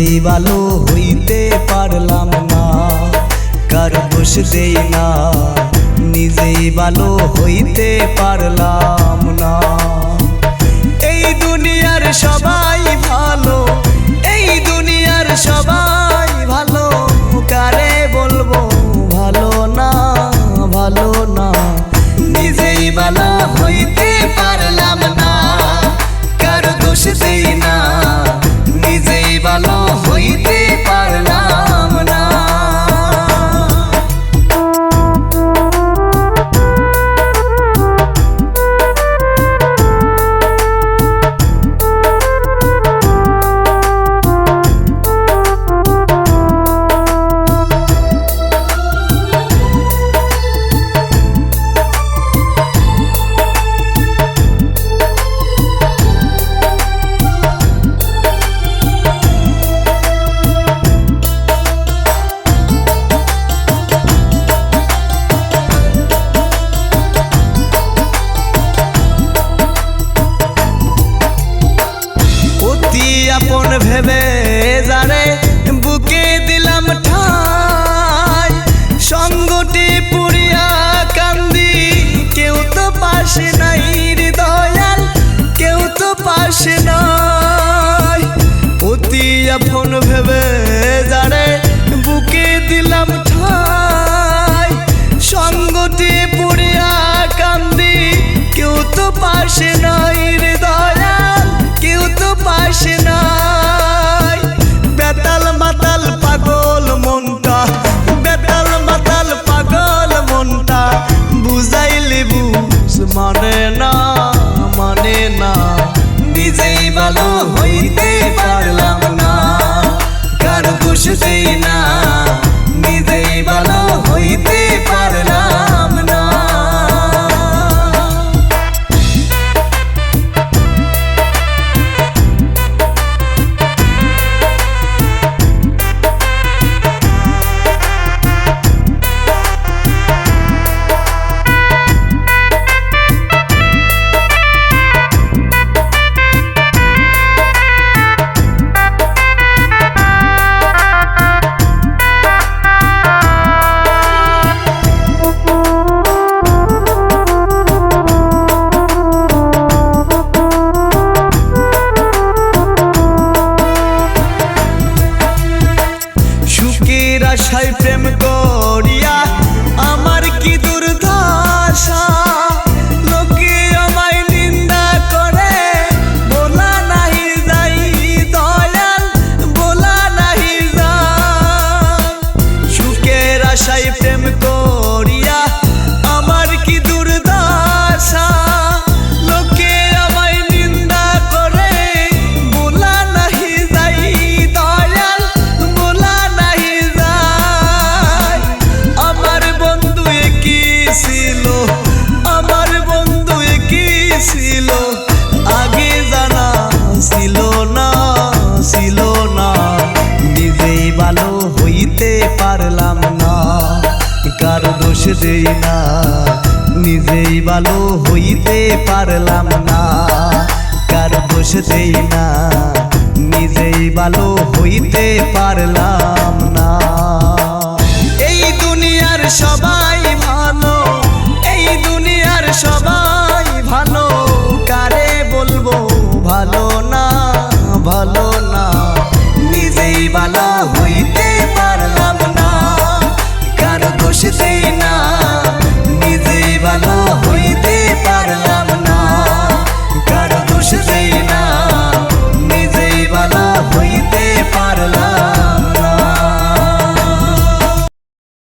সেই ভালো হইতে পারলাম না। কার দোষ দেই না নিজেই ভালো হইতে পারলাম। আপন ভেবে যারে? বুকে দিলাম ঠাই। সঙ্গটি পুরিয়া কান্দি। কেউ তো পাশে নাই হৃদয়াল কেউ তো পাশে নাই। অতি আপন ভেবে যারে বুকে দিলাম ভালো হইতে দোষ দেই না, নিজেই ভালো হইতে পারলাম না। কার দোষ দেই না, নিজেই ভালো হইতে পারলাম